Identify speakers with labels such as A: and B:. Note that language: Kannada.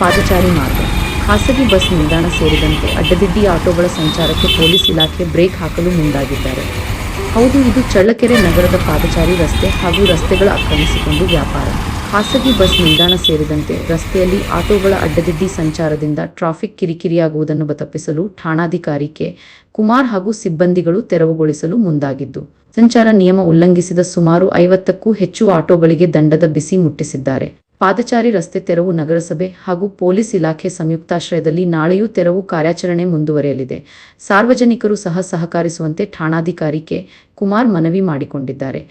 A: ಪಾದಚಾರಿ ಮಾರ್ಗ. ಖಾಸಗಿ ಬಸ್ ನಿಲ್ದಾಣ ಸೇರಿದಂತೆ ಅಡ್ಡದಿಡ್ಡಿ ಆಟೋಗಳ ಸಂಚಾರಕ್ಕೆ ಪೊಲೀಸ್ ಇಲಾಖೆ ಬ್ರೇಕ್ ಹಾಕಲು ಮುಂದಾಗಿದ್ದಾರೆ. ಹೌದು, ಇದು ಚಳ್ಳಕೆರೆ ನಗರದ ಪಾದಚಾರಿ ರಸ್ತೆ ಹಾಗೂ ರಸ್ತೆಗಳ ಆಕ್ರಮಿಸಿಕೊಂಡು ವ್ಯಾಪಾರ. ಖಾಸಗಿ ಬಸ್ ನಿಲ್ದಾಣ ಸೇರಿದಂತೆ ರಸ್ತೆಯಲ್ಲಿ ಆಟೋಗಳ ಅಡ್ಡದಿಡ್ಡಿ ಸಂಚಾರದಿಂದ ಟ್ರಾಫಿಕ್ ಕಿರಿಕಿರಿಯಾಗುವುದನ್ನು ತಪ್ಪಿಸಲು ಠಾಣಾಧಿಕಾರಿ ಕೆ. ಕುಮಾರ್ ಹಾಗೂ ಸಿಬ್ಬಂದಿಗಳು ತೆರವುಗೊಳಿಸಲು ಮುಂದಾಗಿದ್ದು, ಸಂಚಾರ ನಿಯಮ ಉಲ್ಲಂಘಿಸಿದ ಸುಮಾರು ಐವತ್ತಕ್ಕೂ ಹೆಚ್ಚು ಆಟೋಗಳಿಗೆ ದಂಡದ ಬಿಸಿ ಮುಟ್ಟಿಸಿದ್ದಾರೆ. ಪಾದಚಾರಿ ರಸ್ತೆ ತೆರವು ನಗರಸಭೆ ಹಾಗೂ ಪೊಲೀಸ್ ಇಲಾಖೆ ಸಂಯುಕ್ತಾಶ್ರಯದಲ್ಲಿ ನಾಳೆಯೂ ತೆರವು ಕಾರ್ಯಾಚರಣೆ ಮುಂದುವರೆಯಲಿದೆ. ಸಾರ್ವಜನಿಕರು ಸಹ ಸಹಕರಿಸುವಂತೆ ಠಾಣಾಧಿಕಾರಿ ಕೆ ಕುಮಾರ್ ಮನವಿ ಮಾಡಿಕೊಂಡಿದ್ದಾರೆ.